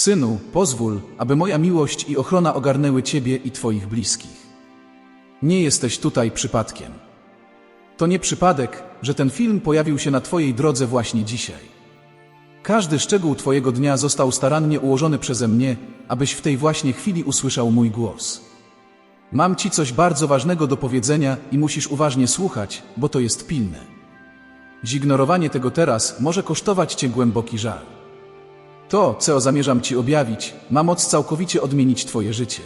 Synu, pozwól, aby moja miłość i ochrona ogarnęły Ciebie i Twoich bliskich. Nie jesteś tutaj przypadkiem. To nie przypadek, że ten film pojawił się na Twojej drodze właśnie dzisiaj. Każdy szczegół Twojego dnia został starannie ułożony przeze mnie, abyś w tej właśnie chwili usłyszał mój głos. Mam Ci coś bardzo ważnego do powiedzenia i musisz uważnie słuchać, bo to jest pilne. Zignorowanie tego teraz może kosztować Cię głęboki żal. To, co zamierzam Ci objawić, ma moc całkowicie odmienić Twoje życie.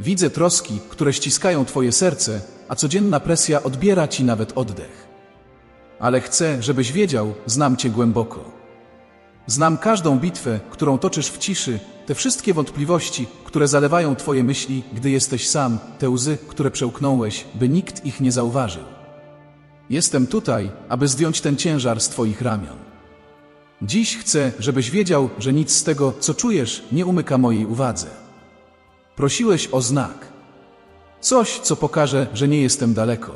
Widzę troski, które ściskają Twoje serce, a codzienna presja odbiera Ci nawet oddech. Ale chcę, żebyś wiedział, znam Cię głęboko. Znam każdą bitwę, którą toczysz w ciszy, te wszystkie wątpliwości, które zalewają Twoje myśli, gdy jesteś sam, te łzy, które przełknąłeś, by nikt ich nie zauważył. Jestem tutaj, aby zdjąć ten ciężar z Twoich ramion. Dziś chcę, żebyś wiedział, że nic z tego, co czujesz, nie umyka mojej uwadze. Prosiłeś o znak. Coś, co pokaże, że nie jestem daleko.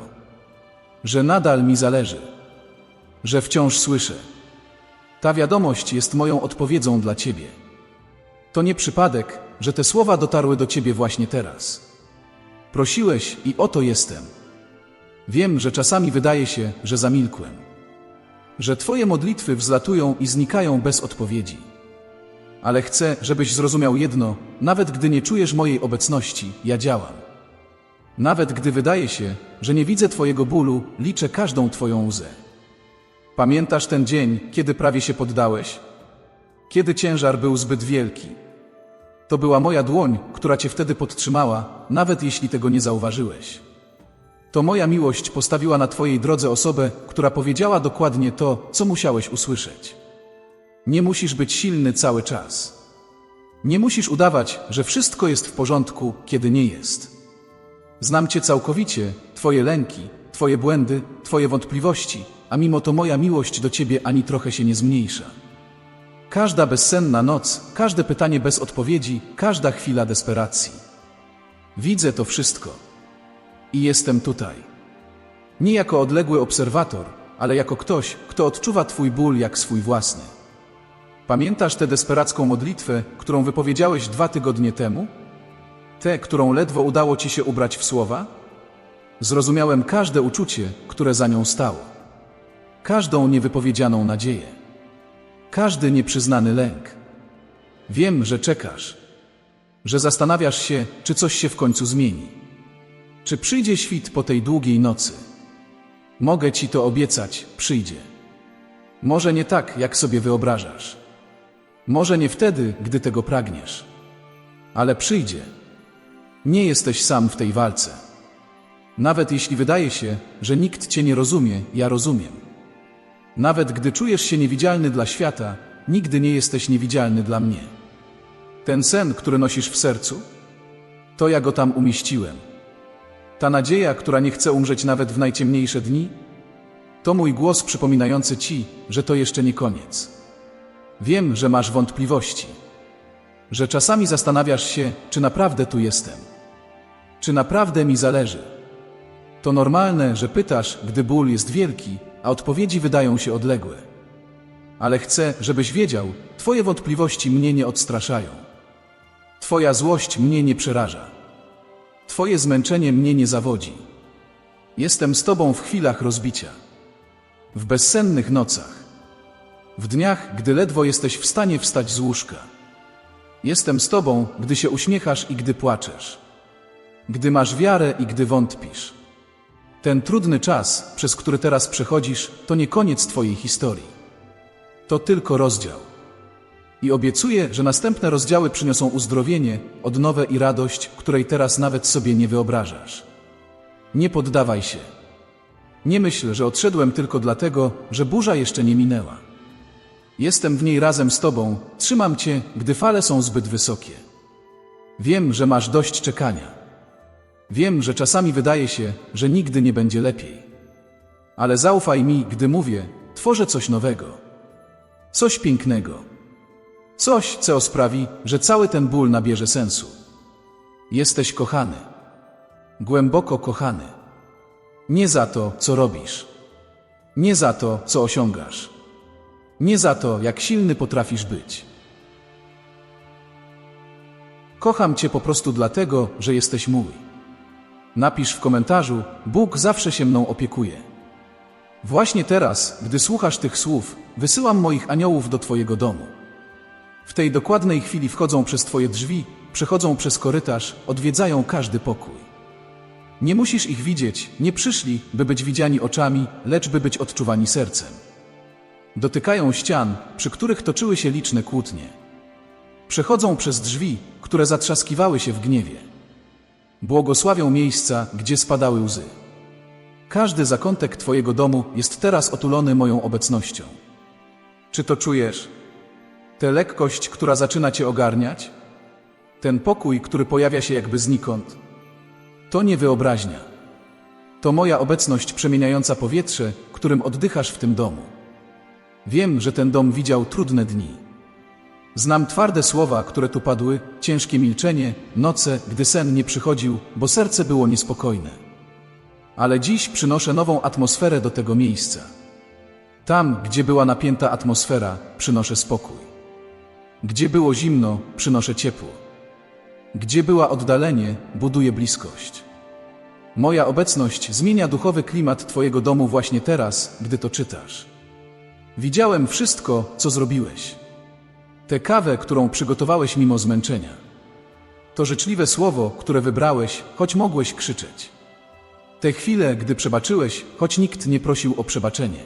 Że nadal mi zależy. Że wciąż słyszę. Ta wiadomość jest moją odpowiedzią dla Ciebie. To nie przypadek, że te słowa dotarły do Ciebie właśnie teraz. Prosiłeś i oto jestem. Wiem, że czasami wydaje się, że zamilkłem. Że Twoje modlitwy wzlatują i znikają bez odpowiedzi. Ale chcę, żebyś zrozumiał jedno, nawet gdy nie czujesz mojej obecności, ja działam. Nawet gdy wydaje się, że nie widzę Twojego bólu, liczę każdą Twoją łzę. Pamiętasz ten dzień, kiedy prawie się poddałeś? Kiedy ciężar był zbyt wielki? To była moja dłoń, która cię wtedy podtrzymała, nawet jeśli tego nie zauważyłeś. To moja miłość postawiła na twojej drodze osobę, która powiedziała dokładnie to, co musiałeś usłyszeć. Nie musisz być silny cały czas. Nie musisz udawać, że wszystko jest w porządku, kiedy nie jest. Znam cię całkowicie, twoje lęki, twoje błędy, twoje wątpliwości, a mimo to moja miłość do Ciebie ani trochę się nie zmniejsza. Każda bezsenna noc, każde pytanie bez odpowiedzi, każda chwila desperacji. Widzę to wszystko. I jestem tutaj. Nie jako odległy obserwator, ale jako ktoś, kto odczuwa Twój ból jak swój własny. Pamiętasz tę desperacką modlitwę, którą wypowiedziałeś dwa tygodnie temu? Tę, którą ledwo udało Ci się ubrać w słowa? Zrozumiałem każde uczucie, które za nią stało każdą niewypowiedzianą nadzieję, każdy nieprzyznany lęk. Wiem, że czekasz, że zastanawiasz się, czy coś się w końcu zmieni, czy przyjdzie świt po tej długiej nocy. Mogę ci to obiecać, przyjdzie. Może nie tak, jak sobie wyobrażasz. Może nie wtedy, gdy tego pragniesz. Ale przyjdzie. Nie jesteś sam w tej walce. Nawet jeśli wydaje się, że nikt cię nie rozumie, ja rozumiem. Nawet gdy czujesz się niewidzialny dla świata, nigdy nie jesteś niewidzialny dla mnie. Ten sen, który nosisz w sercu, to ja go tam umieściłem. Ta nadzieja, która nie chce umrzeć nawet w najciemniejsze dni, to mój głos przypominający ci, że to jeszcze nie koniec. Wiem, że masz wątpliwości, że czasami zastanawiasz się, czy naprawdę tu jestem, czy naprawdę mi zależy. To normalne, że pytasz, gdy ból jest wielki, a odpowiedzi wydają się odległe. Ale chcę, żebyś wiedział, Twoje wątpliwości mnie nie odstraszają. Twoja złość mnie nie przeraża. Twoje zmęczenie mnie nie zawodzi. Jestem z Tobą w chwilach rozbicia, w bezsennych nocach, w dniach, gdy ledwo jesteś w stanie wstać z łóżka. Jestem z Tobą, gdy się uśmiechasz i gdy płaczesz, gdy masz wiarę i gdy wątpisz. Ten trudny czas, przez który teraz przechodzisz, to nie koniec Twojej historii. To tylko rozdział. I obiecuję, że następne rozdziały przyniosą uzdrowienie, odnowę i radość, której teraz nawet sobie nie wyobrażasz. Nie poddawaj się. Nie myśl, że odszedłem tylko dlatego, że burza jeszcze nie minęła. Jestem w niej razem z Tobą, trzymam Cię, gdy fale są zbyt wysokie. Wiem, że masz dość czekania. Wiem, że czasami wydaje się, że nigdy nie będzie lepiej. Ale zaufaj mi, gdy mówię, tworzę coś nowego. Coś pięknego. Coś, co sprawi, że cały ten ból nabierze sensu. Jesteś kochany. Głęboko kochany. Nie za to, co robisz. Nie za to, co osiągasz. Nie za to, jak silny potrafisz być. Kocham Cię po prostu dlatego, że jesteś mój. Napisz w komentarzu: Bóg zawsze się mną opiekuje. Właśnie teraz, gdy słuchasz tych słów, wysyłam moich aniołów do Twojego domu. W tej dokładnej chwili wchodzą przez Twoje drzwi, przechodzą przez korytarz, odwiedzają każdy pokój. Nie musisz ich widzieć, nie przyszli, by być widziani oczami, lecz by być odczuwani sercem. Dotykają ścian, przy których toczyły się liczne kłótnie. Przechodzą przez drzwi, które zatrzaskiwały się w gniewie. Błogosławią miejsca, gdzie spadały łzy. Każdy zakątek Twojego domu jest teraz otulony moją obecnością. Czy to czujesz? Tę lekkość, która zaczyna Cię ogarniać? Ten pokój, który pojawia się jakby znikąd? To nie wyobraźnia. To moja obecność przemieniająca powietrze, którym oddychasz w tym domu. Wiem, że ten dom widział trudne dni. Znam twarde słowa, które tu padły, ciężkie milczenie, noce, gdy sen nie przychodził, bo serce było niespokojne. Ale dziś przynoszę nową atmosferę do tego miejsca. Tam, gdzie była napięta atmosfera, przynoszę spokój. Gdzie było zimno, przynoszę ciepło. Gdzie była oddalenie, buduję bliskość. Moja obecność zmienia duchowy klimat Twojego domu właśnie teraz, gdy to czytasz. Widziałem wszystko, co zrobiłeś. Tę kawę, którą przygotowałeś mimo zmęczenia. To życzliwe słowo, które wybrałeś, choć mogłeś krzyczeć. Te chwile, gdy przebaczyłeś, choć nikt nie prosił o przebaczenie.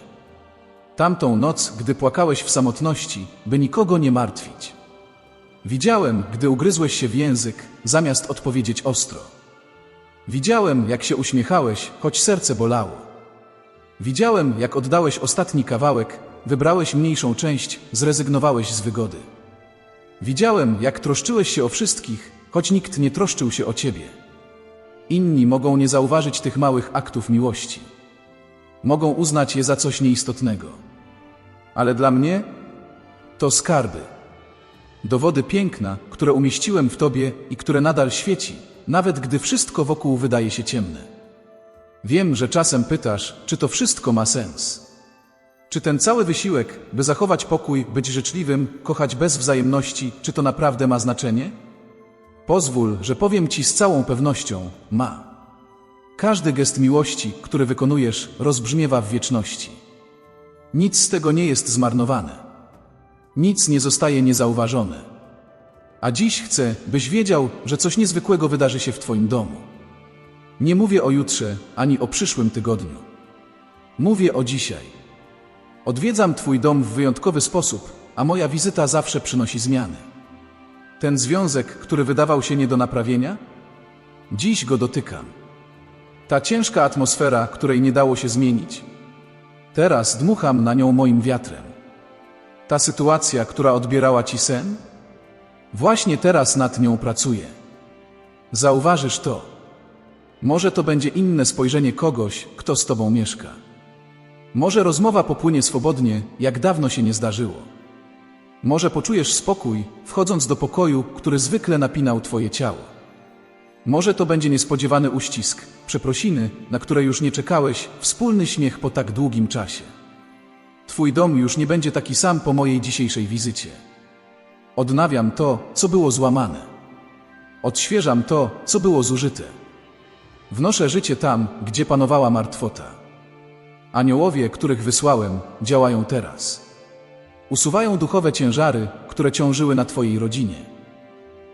Tamtą noc, gdy płakałeś w samotności, by nikogo nie martwić. Widziałem, gdy ugryzłeś się w język, zamiast odpowiedzieć ostro. Widziałem, jak się uśmiechałeś, choć serce bolało. Widziałem, jak oddałeś ostatni kawałek, wybrałeś mniejszą część, zrezygnowałeś z wygody. Widziałem, jak troszczyłeś się o wszystkich, choć nikt nie troszczył się o ciebie. Inni mogą nie zauważyć tych małych aktów miłości. Mogą uznać je za coś nieistotnego. Ale dla mnie to skarby. Dowody piękna, które umieściłem w tobie i które nadal świeci, nawet gdy wszystko wokół wydaje się ciemne. Wiem, że czasem pytasz, czy to wszystko ma sens. Czy ten cały wysiłek, by zachować pokój, być życzliwym, kochać bez wzajemności, czy to naprawdę ma znaczenie? Pozwól, że powiem Ci z całą pewnością, ma. Każdy gest miłości, który wykonujesz, rozbrzmiewa w wieczności. Nic z tego nie jest zmarnowane. Nic nie zostaje niezauważone. A dziś chcę, byś wiedział, że coś niezwykłego wydarzy się w Twoim domu. Nie mówię o jutrze, ani o przyszłym tygodniu. Mówię o dzisiaj. Odwiedzam Twój dom w wyjątkowy sposób, a moja wizyta zawsze przynosi zmiany. Ten związek, który wydawał się nie do naprawienia? Dziś go dotykam. Ta ciężka atmosfera, której nie dało się zmienić. Teraz dmucham na nią moim wiatrem. Ta sytuacja, która odbierała ci sen? Właśnie teraz nad nią pracuję. Zauważysz to. Może to będzie inne spojrzenie kogoś, kto z tobą mieszka. Może rozmowa popłynie swobodnie, jak dawno się nie zdarzyło. Może poczujesz spokój, wchodząc do pokoju, który zwykle napinał twoje ciało. Może to będzie niespodziewany uścisk, przeprosiny, na które już nie czekałeś, wspólny śmiech po tak długim czasie. Twój dom już nie będzie taki sam po mojej dzisiejszej wizycie. Odnawiam to, co było złamane. Odświeżam to, co było zużyte. Wnoszę życie tam, gdzie panowała martwota. Aniołowie, których wysłałem, działają teraz. Usuwają duchowe ciężary, które ciążyły na Twojej rodzinie.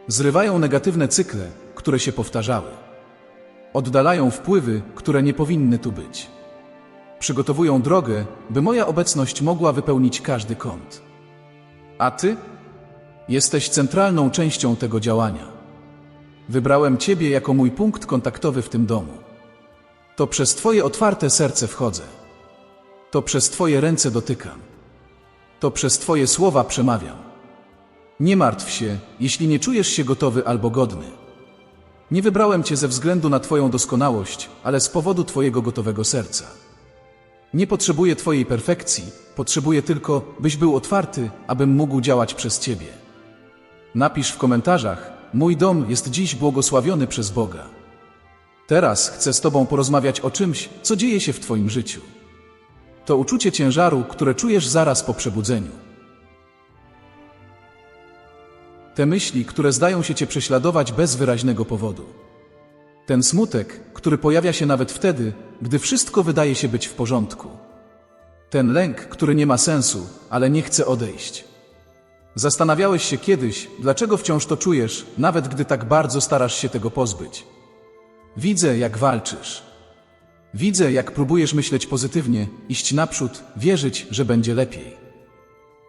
Zrywają negatywne cykle, które się powtarzały. Oddalają wpływy, które nie powinny tu być. Przygotowują drogę, by moja obecność mogła wypełnić każdy kąt. A Ty? Jesteś centralną częścią tego działania. Wybrałem Ciebie jako mój punkt kontaktowy w tym domu. To przez Twoje otwarte serce wchodzę. To przez Twoje ręce dotykam. To przez Twoje słowa przemawiam. Nie martw się, jeśli nie czujesz się gotowy albo godny. Nie wybrałem Cię ze względu na Twoją doskonałość, ale z powodu Twojego gotowego serca. Nie potrzebuję Twojej perfekcji, potrzebuję tylko, byś był otwarty, abym mógł działać przez Ciebie. Napisz w komentarzach, mój dom jest dziś błogosławiony przez Boga. Teraz chcę z Tobą porozmawiać o czymś, co dzieje się w Twoim życiu. To uczucie ciężaru, które czujesz zaraz po przebudzeniu. Te myśli, które zdają się cię prześladować bez wyraźnego powodu. Ten smutek, który pojawia się nawet wtedy, gdy wszystko wydaje się być w porządku. Ten lęk, który nie ma sensu, ale nie chce odejść. Zastanawiałeś się kiedyś, dlaczego wciąż to czujesz, nawet gdy tak bardzo starasz się tego pozbyć. Widzę, jak walczysz. Widzę, jak próbujesz myśleć pozytywnie, iść naprzód, wierzyć, że będzie lepiej.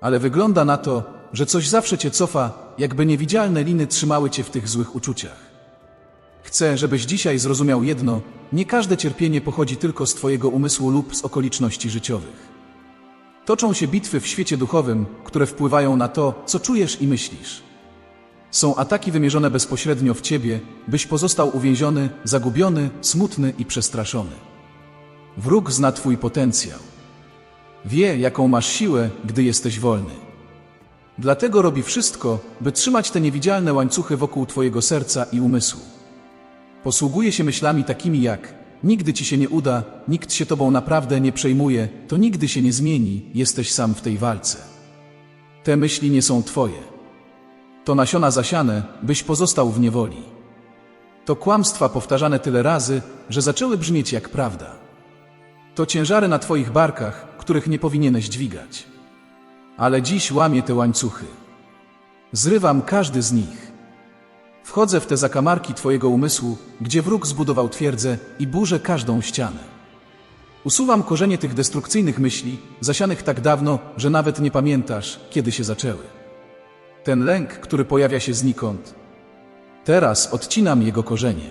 Ale wygląda na to, że coś zawsze cię cofa, jakby niewidzialne liny trzymały cię w tych złych uczuciach. Chcę, żebyś dzisiaj zrozumiał jedno: nie każde cierpienie pochodzi tylko z Twojego umysłu lub z okoliczności życiowych. Toczą się bitwy w świecie duchowym, które wpływają na to, co czujesz i myślisz. Są ataki wymierzone bezpośrednio w Ciebie, byś pozostał uwięziony, zagubiony, smutny i przestraszony. Wróg zna Twój potencjał. Wie, jaką masz siłę, gdy jesteś wolny. Dlatego robi wszystko, by trzymać te niewidzialne łańcuchy wokół Twojego serca i umysłu. Posługuje się myślami takimi jak nigdy ci się nie uda, nikt się tobą naprawdę nie przejmuje, to nigdy się nie zmieni, jesteś sam w tej walce. Te myśli nie są twoje. To nasiona zasiane, byś pozostał w niewoli. To kłamstwa powtarzane tyle razy, że zaczęły brzmieć jak prawda. To ciężary na twoich barkach, których nie powinieneś dźwigać. Ale dziś łamię te łańcuchy. Zrywam każdy z nich. Wchodzę w te zakamarki Twojego umysłu, gdzie wróg zbudował twierdzę i burzę każdą ścianę. Usuwam korzenie tych destrukcyjnych myśli, zasianych tak dawno, że nawet nie pamiętasz, kiedy się zaczęły. Ten lęk, który pojawia się znikąd. Teraz odcinam jego korzenie.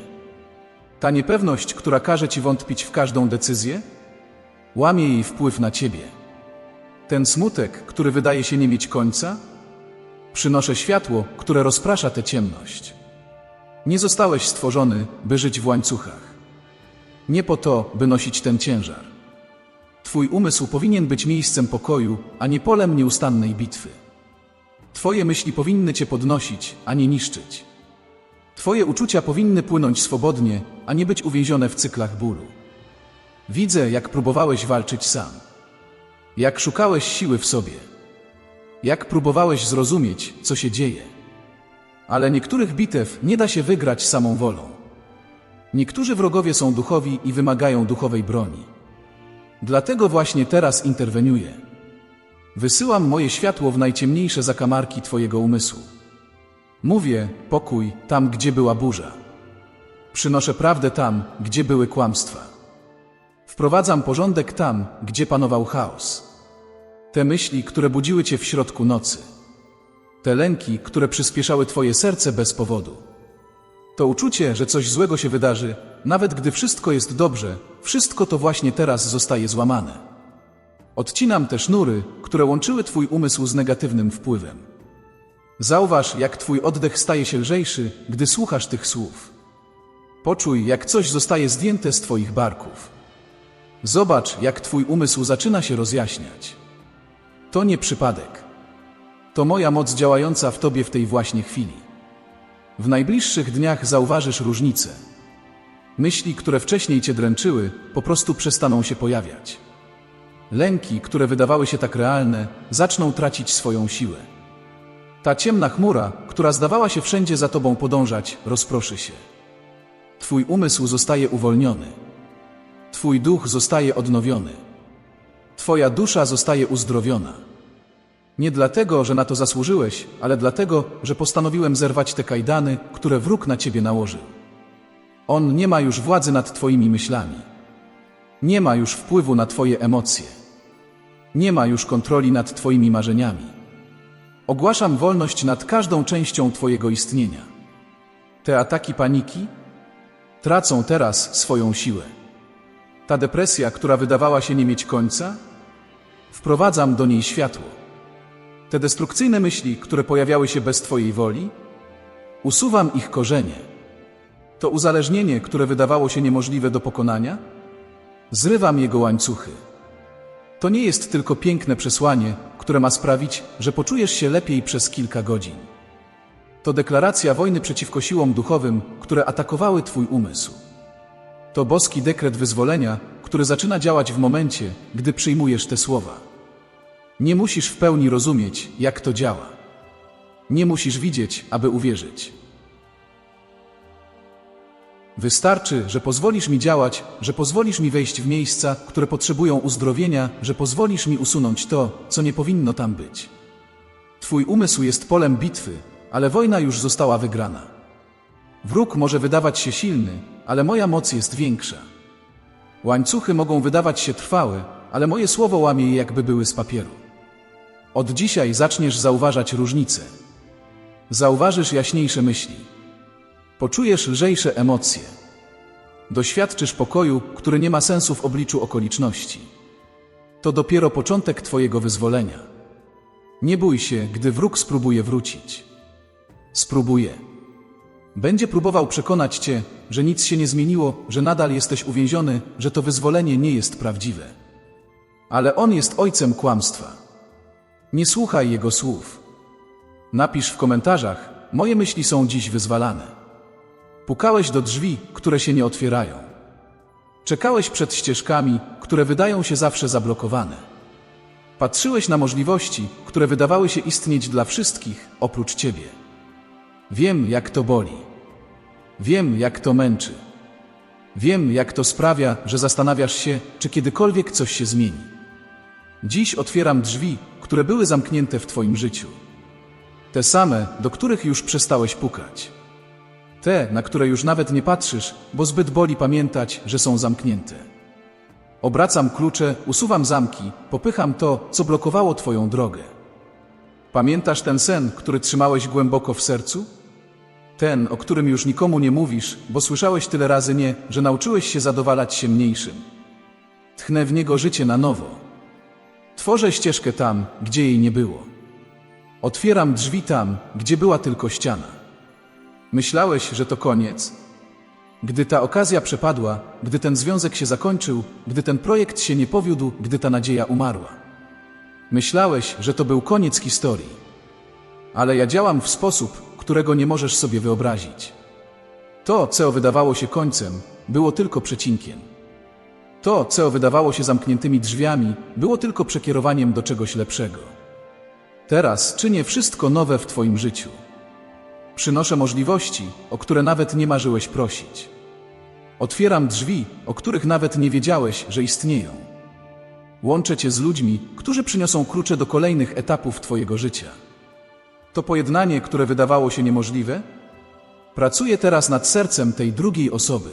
Ta niepewność, która każe Ci wątpić w każdą decyzję, łamie jej wpływ na Ciebie. Ten smutek, który wydaje się nie mieć końca, przynoszę światło, które rozprasza tę ciemność. Nie zostałeś stworzony, by żyć w łańcuchach. Nie po to, by nosić ten ciężar. Twój umysł powinien być miejscem pokoju, a nie polem nieustannej bitwy. Twoje myśli powinny cię podnosić, a nie niszczyć. Twoje uczucia powinny płynąć swobodnie, a nie być uwięzione w cyklach bólu. Widzę, jak próbowałeś walczyć sam. Jak szukałeś siły w sobie. Jak próbowałeś zrozumieć, co się dzieje. Ale niektórych bitew nie da się wygrać samą wolą. Niektórzy wrogowie są duchowi i wymagają duchowej broni. Dlatego właśnie teraz interweniuję. Wysyłam moje światło w najciemniejsze zakamarki Twojego umysłu. Mówię pokój tam, gdzie była burza. Przynoszę prawdę tam, gdzie były kłamstwa. Wprowadzam porządek tam, gdzie panował chaos. Te myśli, które budziły Cię w środku nocy. Te lęki, które przyspieszały Twoje serce bez powodu. To uczucie, że coś złego się wydarzy, nawet gdy wszystko jest dobrze, wszystko to właśnie teraz zostaje złamane. Odcinam te sznury, które łączyły Twój umysł z negatywnym wpływem. Zauważ, jak Twój oddech staje się lżejszy, gdy słuchasz tych słów. Poczuj, jak coś zostaje zdjęte z Twoich barków. Zobacz, jak Twój umysł zaczyna się rozjaśniać. To nie przypadek. To moja moc działająca w Tobie w tej właśnie chwili. W najbliższych dniach zauważysz różnicę. Myśli, które wcześniej Cię dręczyły, po prostu przestaną się pojawiać. Lęki, które wydawały się tak realne, zaczną tracić swoją siłę. Ta ciemna chmura, która zdawała się wszędzie za Tobą podążać, rozproszy się. Twój umysł zostaje uwolniony. Twój duch zostaje odnowiony. Twoja dusza zostaje uzdrowiona. Nie dlatego, że na to zasłużyłeś, ale dlatego, że postanowiłem zerwać te kajdany, które wróg na ciebie nałożył. On nie ma już władzy nad twoimi myślami. Nie ma już wpływu na twoje emocje. Nie ma już kontroli nad twoimi marzeniami. Ogłaszam wolność nad każdą częścią twojego istnienia. Te ataki paniki tracą teraz swoją siłę. Ta depresja, która wydawała się nie mieć końca, wprowadzam do niej światło. Te destrukcyjne myśli, które pojawiały się bez Twojej woli, usuwam ich korzenie. To uzależnienie, które wydawało się niemożliwe do pokonania, zrywam jego łańcuchy. To nie jest tylko piękne przesłanie, które ma sprawić, że poczujesz się lepiej przez kilka godzin. To deklaracja wojny przeciwko siłom duchowym, które atakowały Twój umysł. To boski dekret wyzwolenia, który zaczyna działać w momencie, gdy przyjmujesz te słowa. Nie musisz w pełni rozumieć, jak to działa. Nie musisz widzieć, aby uwierzyć. Wystarczy, że pozwolisz mi działać, że pozwolisz mi wejść w miejsca, które potrzebują uzdrowienia, że pozwolisz mi usunąć to, co nie powinno tam być. Twój umysł jest polem bitwy, ale wojna już została wygrana. Wróg może wydawać się silny, ale moja moc jest większa. Łańcuchy mogą wydawać się trwałe, ale moje słowo łamie je jakby były z papieru. Od dzisiaj zaczniesz zauważać różnice. Zauważysz jaśniejsze myśli. Poczujesz lżejsze emocje. Doświadczysz pokoju, który nie ma sensu w obliczu okoliczności. To dopiero początek Twojego wyzwolenia. Nie bój się, gdy wróg spróbuje wrócić. Spróbuje. Będzie próbował przekonać Cię, że nic się nie zmieniło, że nadal jesteś uwięziony, że to wyzwolenie nie jest prawdziwe. Ale on jest ojcem kłamstwa. Nie słuchaj jego słów. Napisz w komentarzach: Moje myśli są dziś wyzwalane. Pukałeś do drzwi, które się nie otwierają. Czekałeś przed ścieżkami, które wydają się zawsze zablokowane. Patrzyłeś na możliwości, które wydawały się istnieć dla wszystkich, oprócz ciebie. Wiem, jak to boli. Wiem, jak to męczy. Wiem, jak to sprawia, że zastanawiasz się, czy kiedykolwiek coś się zmieni. Dziś otwieram drzwi, które były zamknięte w Twoim życiu. Te same, do których już przestałeś pukać. Te, na które już nawet nie patrzysz, bo zbyt boli pamiętać, że są zamknięte. Obracam klucze, usuwam zamki, popycham to, co blokowało Twoją drogę. Pamiętasz ten sen, który trzymałeś głęboko w sercu? Ten, o którym już nikomu nie mówisz, bo słyszałeś tyle razy nie, że nauczyłeś się zadowalać się mniejszym. Tchnę w niego życie na nowo. Tworzę ścieżkę tam, gdzie jej nie było. Otwieram drzwi tam, gdzie była tylko ściana. Myślałeś, że to koniec? Gdy ta okazja przepadła, gdy ten związek się zakończył, gdy ten projekt się nie powiódł, gdy ta nadzieja umarła. Myślałeś, że to był koniec historii. Ale ja działam w sposób, którego nie możesz sobie wyobrazić. To, co wydawało się końcem, było tylko przecinkiem. To, co wydawało się zamkniętymi drzwiami, było tylko przekierowaniem do czegoś lepszego. Teraz czynię wszystko nowe w Twoim życiu. Przynoszę możliwości, o które nawet nie marzyłeś prosić. Otwieram drzwi, o których nawet nie wiedziałeś, że istnieją. Łączę Cię z ludźmi, którzy przyniosą klucze do kolejnych etapów Twojego życia. To pojednanie, które wydawało się niemożliwe? Pracuję teraz nad sercem tej drugiej osoby.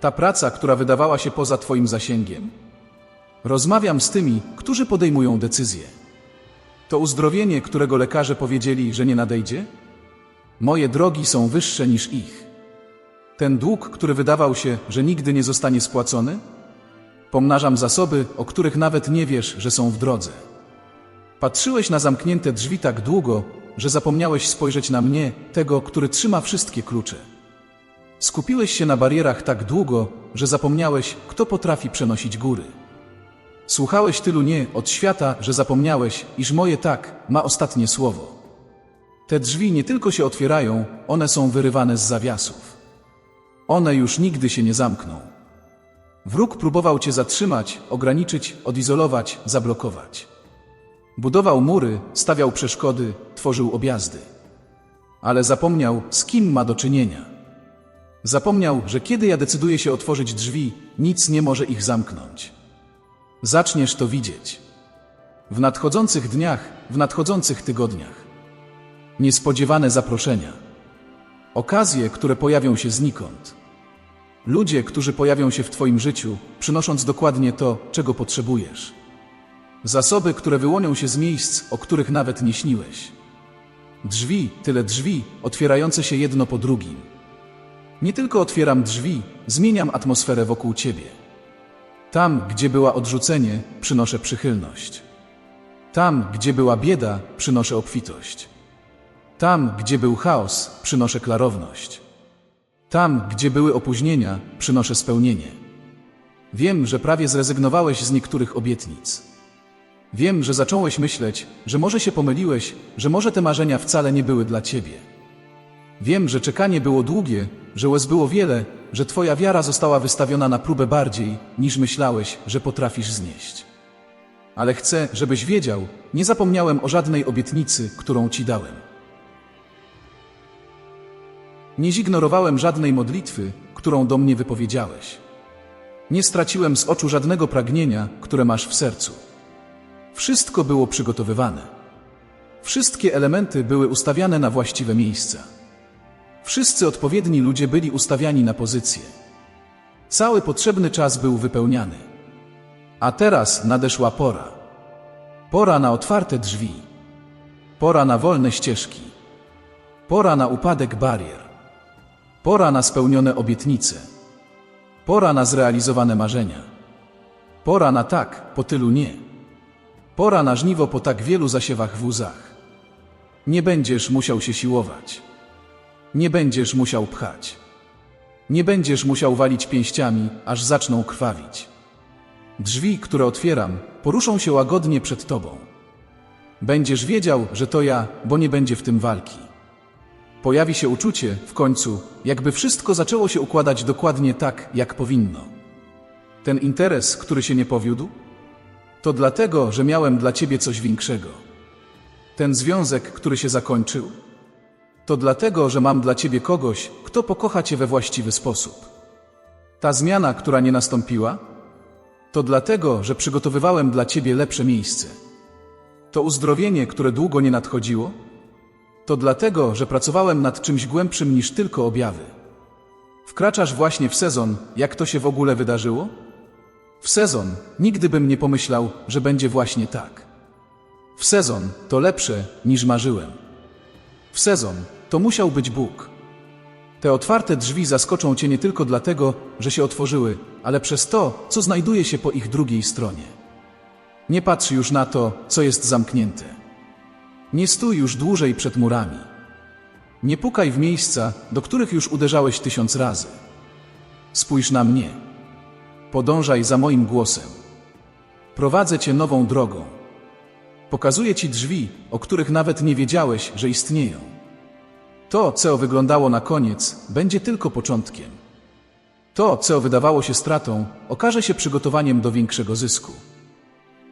Ta praca, która wydawała się poza Twoim zasięgiem. Rozmawiam z tymi, którzy podejmują decyzje. To uzdrowienie, którego lekarze powiedzieli, że nie nadejdzie? Moje drogi są wyższe niż ich. Ten dług, który wydawał się, że nigdy nie zostanie spłacony? Pomnażam zasoby, o których nawet nie wiesz, że są w drodze. Patrzyłeś na zamknięte drzwi tak długo, że zapomniałeś spojrzeć na mnie, tego, który trzyma wszystkie klucze. Skupiłeś się na barierach tak długo, że zapomniałeś, kto potrafi przenosić góry. Słuchałeś tylu nie od świata, że zapomniałeś, iż moje tak ma ostatnie słowo. Te drzwi nie tylko się otwierają, one są wyrywane z zawiasów. One już nigdy się nie zamkną. Wróg próbował cię zatrzymać, ograniczyć, odizolować, zablokować. Budował mury, stawiał przeszkody, tworzył objazdy. Ale zapomniał, z kim ma do czynienia. Zapomniał, że kiedy ja decyduję się otworzyć drzwi, nic nie może ich zamknąć. Zaczniesz to widzieć. W nadchodzących dniach, w nadchodzących tygodniach. Niespodziewane zaproszenia. Okazje, które pojawią się znikąd. Ludzie, którzy pojawią się w Twoim życiu, przynosząc dokładnie to, czego potrzebujesz. Zasoby, które wyłonią się z miejsc, o których nawet nie śniłeś. Drzwi, tyle drzwi, otwierające się jedno po drugim. Nie tylko otwieram drzwi, zmieniam atmosferę wokół Ciebie. Tam, gdzie była odrzucenie, przynoszę przychylność. Tam, gdzie była bieda, przynoszę obfitość. Tam, gdzie był chaos, przynoszę klarowność. Tam, gdzie były opóźnienia, przynoszę spełnienie. Wiem, że prawie zrezygnowałeś z niektórych obietnic. Wiem, że zacząłeś myśleć, że może się pomyliłeś, że może te marzenia wcale nie były dla ciebie. Wiem, że czekanie było długie, że łez było wiele, że twoja wiara została wystawiona na próbę bardziej, niż myślałeś, że potrafisz znieść. Ale chcę, żebyś wiedział, nie zapomniałem o żadnej obietnicy, którą ci dałem. Nie zignorowałem żadnej modlitwy, którą do mnie wypowiedziałeś. Nie straciłem z oczu żadnego pragnienia, które masz w sercu. Wszystko było przygotowywane. Wszystkie elementy były ustawiane na właściwe miejsca. Wszyscy odpowiedni ludzie byli ustawiani na pozycję. Cały potrzebny czas był wypełniany. A teraz nadeszła pora. Pora na otwarte drzwi. Pora na wolne ścieżki. Pora na upadek barier. Pora na spełnione obietnice. Pora na zrealizowane marzenia. Pora na tak po tylu nie. Pora na żniwo po tak wielu zasiewach w łzach. Nie będziesz musiał się siłować. Nie będziesz musiał pchać. Nie będziesz musiał walić pięściami, aż zaczną krwawić. Drzwi, które otwieram, poruszą się łagodnie przed tobą. Będziesz wiedział, że to ja, bo nie będzie w tym walki. Pojawi się uczucie, w końcu, jakby wszystko zaczęło się układać dokładnie tak, jak powinno. Ten interes, który się nie powiódł? To dlatego, że miałem dla ciebie coś większego. Ten związek, który się zakończył? To dlatego, że mam dla ciebie kogoś, kto pokocha cię we właściwy sposób. Ta zmiana, która nie nastąpiła? To dlatego, że przygotowywałem dla ciebie lepsze miejsce. To uzdrowienie, które długo nie nadchodziło? To dlatego, że pracowałem nad czymś głębszym niż tylko objawy. Wkraczasz właśnie w sezon, jak to się w ogóle wydarzyło? W sezon nigdy bym nie pomyślał, że będzie właśnie tak. W sezon to lepsze niż marzyłem. W sezon to musiał być Bóg. Te otwarte drzwi zaskoczą cię nie tylko dlatego, że się otworzyły, ale przez to, co znajduje się po ich drugiej stronie. Nie patrz już na to, co jest zamknięte. Nie stój już dłużej przed murami. Nie pukaj w miejsca, do których już uderzałeś tysiąc razy. Spójrz na mnie. Podążaj za moim głosem. Prowadzę cię nową drogą. Pokazuję ci drzwi, o których nawet nie wiedziałeś, że istnieją. To, co wyglądało na koniec, będzie tylko początkiem. To, co wydawało się stratą, okaże się przygotowaniem do większego zysku.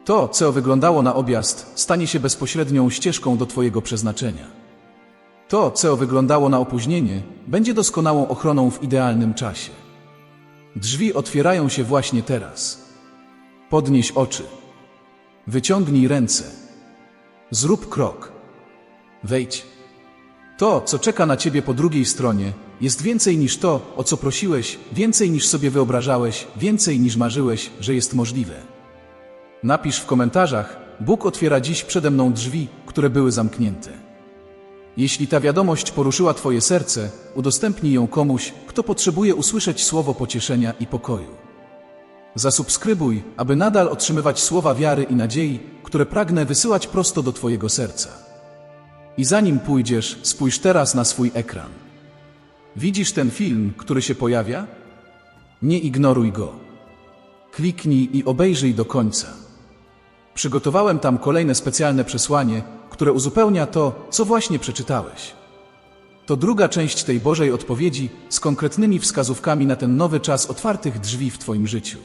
To, co wyglądało na objazd, stanie się bezpośrednią ścieżką do Twojego przeznaczenia. To, co wyglądało na opóźnienie, będzie doskonałą ochroną w idealnym czasie. Drzwi otwierają się właśnie teraz. Podnieś oczy. Wyciągnij ręce. Zrób krok. Wejdź. To, co czeka na ciebie po drugiej stronie, jest więcej niż to, o co prosiłeś, więcej niż sobie wyobrażałeś, więcej niż marzyłeś, że jest możliwe. Napisz w komentarzach: Bóg otwiera dziś przede mną drzwi, które były zamknięte. Jeśli ta wiadomość poruszyła Twoje serce, udostępnij ją komuś, kto potrzebuje usłyszeć słowo pocieszenia i pokoju. Zasubskrybuj, aby nadal otrzymywać słowa wiary i nadziei, które pragnę wysyłać prosto do Twojego serca. I zanim pójdziesz, spójrz teraz na swój ekran. Widzisz ten film, który się pojawia? Nie ignoruj go. Kliknij i obejrzyj do końca. Przygotowałem tam kolejne specjalne przesłanie, które uzupełnia to, co właśnie przeczytałeś. To druga część tej Bożej odpowiedzi z konkretnymi wskazówkami na ten nowy czas otwartych drzwi w Twoim życiu.